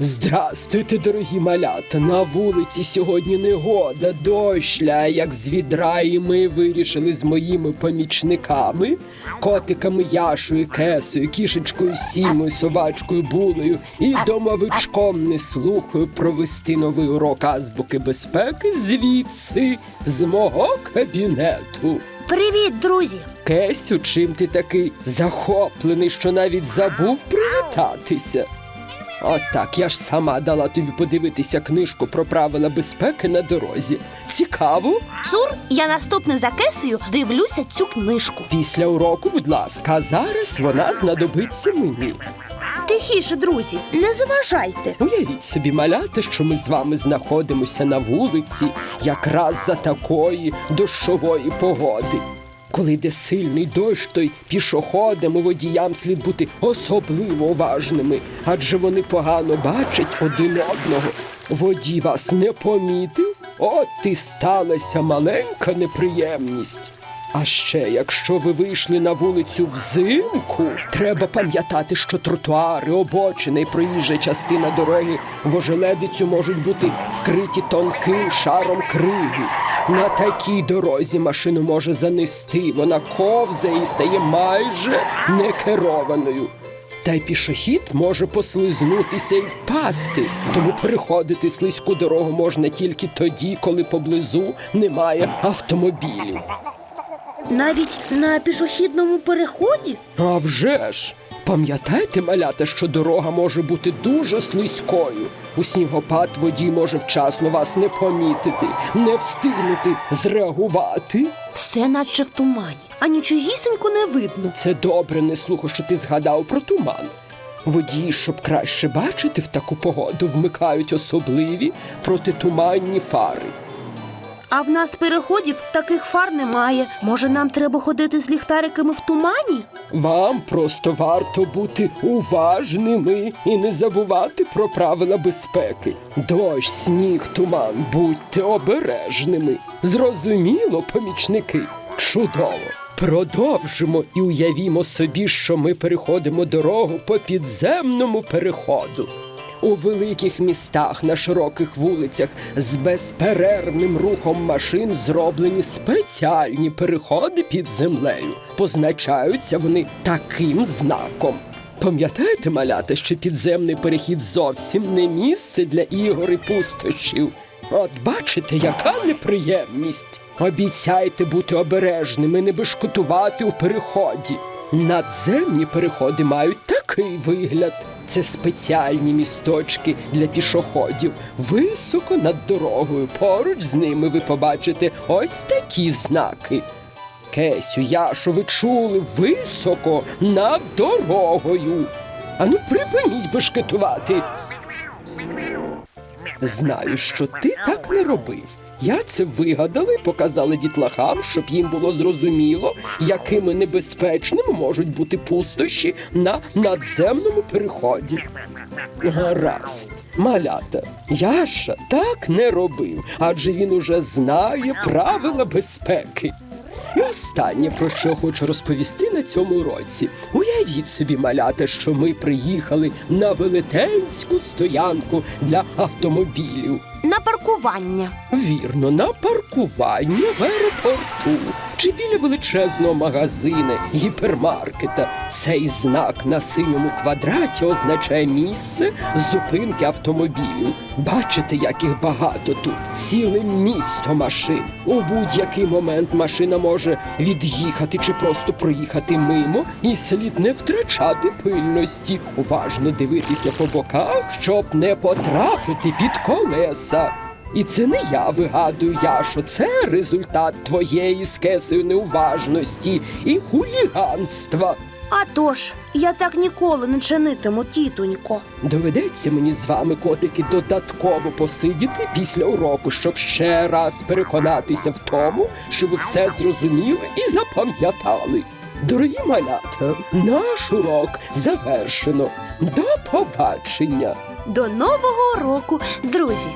Здрастуйте, дорогі малята. На вулиці сьогодні негода, дощ ляє, як з відра, і ми вирішили з моїми помічниками, котиками Яшою, Кесою, кішечкою Сімою, собачкою Булею і домовичком Неслухою провести новий урок азбуки безпеки звідси, з мого кабінету. Привіт, друзі! Кесю, чим ти такий захоплений, що навіть забув привітатися? От так, я ж сама дала тобі подивитися книжку про правила безпеки на дорозі. Цікаво? Цур, я наступне за кесею дивлюся цю книжку. Після уроку, будь ласка, а зараз вона знадобиться мені. Тихіше, друзі, не заважайте. Уявіть собі, малята, що ми з вами знаходимося на вулиці якраз за такої дощової погоди. Коли йде сильний дощ, то й пішоходам і водіям слід бути особливо уважними, адже вони погано бачать один одного. Водій вас не помітив, от і сталася маленька неприємність. А ще, якщо ви вийшли на вулицю взимку, треба пам'ятати, що тротуари, обочини і проїжджа частина дороги в ожеледицю можуть бути вкриті тонким шаром криги. На такій дорозі машину може занести, вона ковзає і стає майже некерованою. Та й пішохід може послизнутися і впасти, тому переходити слизьку дорогу можна тільки тоді, коли поблизу немає автомобілів. Навіть на пішохідному переході А вже ж! Пам'ятайте, малята, що дорога може бути дуже слизькою. У снігопад водій може вчасно вас не помітити, не встигнути зреагувати. все наче в тумані, а нічогісінько не видно. Це добре, не слухо, що ти згадав про туман. Водії, щоб краще бачити в таку погоду, вмикають особливі протитуманні фари. А в нас переходів таких фар немає. Може, нам треба ходити з ліхтариками в тумані? Вам просто варто бути уважними і не забувати про правила безпеки. Дощ, сніг, туман, будьте обережними. Зрозуміло, помічники. Чудово. Продовжимо і уявімо собі, що ми переходимо дорогу по підземному переходу. У великих містах на широких вулицях з безперервним рухом машин зроблені спеціальні переходи під землею. Позначаються вони таким знаком. Пам'ятаєте, малята, що підземний перехід зовсім не місце для ігор і пустощів. От бачите, яка неприємність. Обіцяйте бути обережними, не бешкотувати у переході. Надземні переходи мають такий вигляд. Це спеціальні місточки для пішоходів. Високо над дорогою. Поруч з ними ви побачите ось такі знаки. Кесю, Яшо, ви чули високо над дорогою. Ану, припиніть бешкетувати. Знаю, що ти так не робив. Я це вигадала і показала дітлахам, щоб їм було зрозуміло, якими небезпечними можуть бути пустощі на надземному переході. Гаразд, малята, Яша так не робив, адже він уже знає правила безпеки. І останнє, про що хочу розповісти на цьому уроці. Уявіть собі, малята, що ми приїхали на велетенську стоянку для автомобілів. На паркування. Вірно, на паркування в аеропорту чи біля величезного магазина, гіпермаркета. Цей знак на синьому квадраті означає місце зупинки автомобілів. Бачите, як їх багато тут, ціле місто машин. У будь-який момент машина може від'їхати чи просто проїхати мимо, і слід не втрачати пильності, уважно дивитися по боках, щоб не потрапити під колеса. І це не я вигадую, Яшо, це результат твоєї з неуважності і хуліганства. А тож, я так ніколи не чинитиму, тітонько. Доведеться мені з вами, котики, додатково посидіти після уроку, щоб ще раз переконатися в тому, що ви все зрозуміли і запам'ятали. Дорогі малята, наш урок завершено. До побачення! До нового року, друзі!